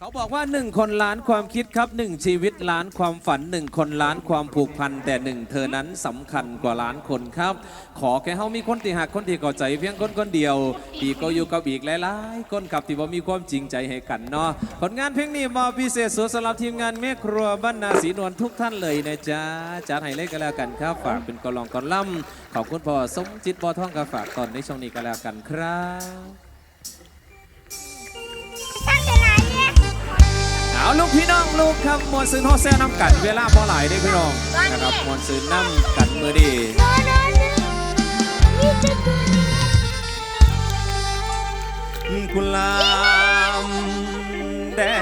เขาบอกว่าหนึ่งคนล้านความคิดครับหนึ่งชีวิตล้านความฝันหนึ่งคนล้านความผูกพัน แต่หนึ่งเธอนั้นสำคัญกว่าล้านคนครับ ขอแค่เฮามีคนที่หักคนที่เข้าใจเพียงคนคนเดียวปีก็อยู่กับอีกหลายๆคนกับที่ว่ามีความจริงใจให้กันเนาะผลงานเพลงนี้มอบพิเศษสุดสำหรับทีมงานแม่ครัวบ้านนาศรีนวลทุกท่านเลยนะจ๊ะจัดให้เล่นกันแล้วกันครับ ฝากเป็นกอลองกอล่ำขอบคุณพ่อสมจิตบอท่องกับฝากตอนในช่วงนี้กันแล้วกันครับ ลูกพี่น้องลูกครับมวนซื้อฮอแซ่น้ำกันเวลาพอหลายได้อพี่น้องนะครับมวนซื้อน้ำกันมือดีกุหลาบแดง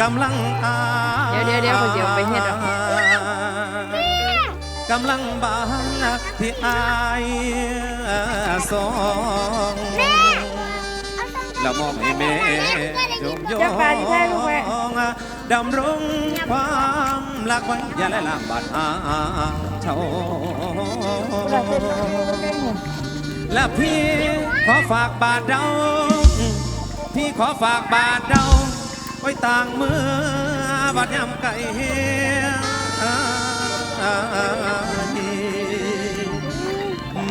กำลังอาเดี๋ยวเดี๋ยวเดี๋ยวเดี๋ยวไปเฮ็ดเอากำลังบานที่อายสองแล้วมอบให้แม่ยงยจักรานที่แท้ลูกแม่องดำรงความรักไว้อย่าได้ลามบาดหาเช่าและพี่ขอฝากบาทเราพี่ขอฝากบาทเราไว้ต่างมือบาดยำไก่เฮีย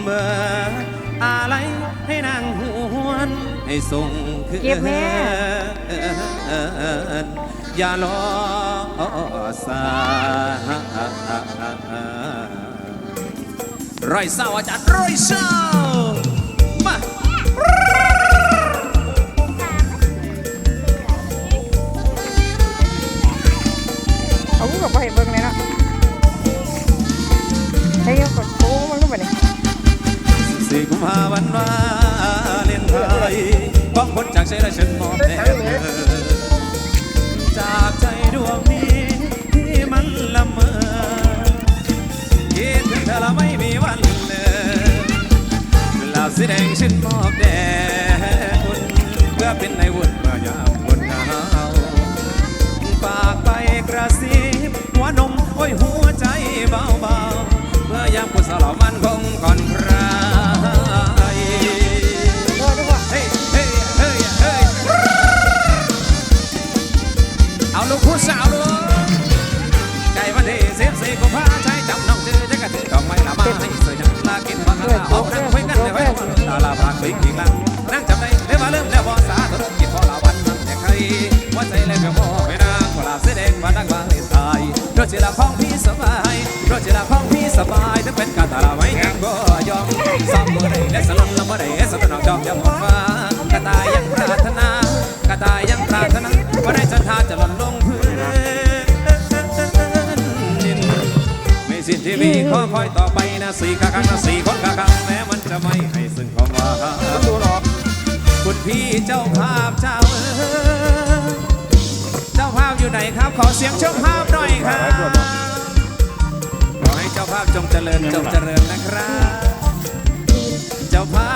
เมื่อ ให้ส่งคืนเก็บแม่ อย่ารอสาร้อยเศร้าอาจารย์ร้อยเศร้ามา เอากับไปเบิ่งเลยเนาะให้ยกกดโค้งมันก็ไปเลย สี่กุมภาพันธ์วาเลนไท ยของคนจากใจและฉันมอบแด่เธอจากใจดวงนี้ที่มันละเมอคิดถึงเธอและไม่มีวันเลยเวลาสีแดงฉันมอบแด่คุณเพื่อเป็นในวุ่นมื่อยามคนหนาวฝากไปกระซิบหัวนมโอ้ยหัวใจเบาๆเพื่อยามกุศลมันคงก่อนาลาพากคุยขิงลังนั่งจำได้เรียกว่าเริ่มแล้วพอสาธุกินพอละวันนั่งแต่ใครว่าใจเลยเพียงพอไม่นางเวลาเสด็จมาดังบางตายรถจิลาของพี่สบายรถจิลาของพี่สบายถึงเป็นการตาลาไว้ยังก็ยอมซ้ำมือได้และสลันละเมื่อได้สตนอกจอมยามหมดฟ้ากระตายยังปรารถนากระตายยังปรารถนาว่าได้จันทาจะหล่นลงพื้นดินไม่สิ้นที่มีขอคอยต่อไป นะสี่ข้างนะสี่คนข้างแม้มันจะไม่ให้ซึ่งความว่าดูหรอคุณพี่เจ้าภาพเจ้าเอ๋ยเจ้าภาพอยู่ไหนครับ ขอเสียงเจ้าภาพหน่อยครับขอให้เจ้าภาพจงเจริญจงเจริญนะครับ เจ้าภา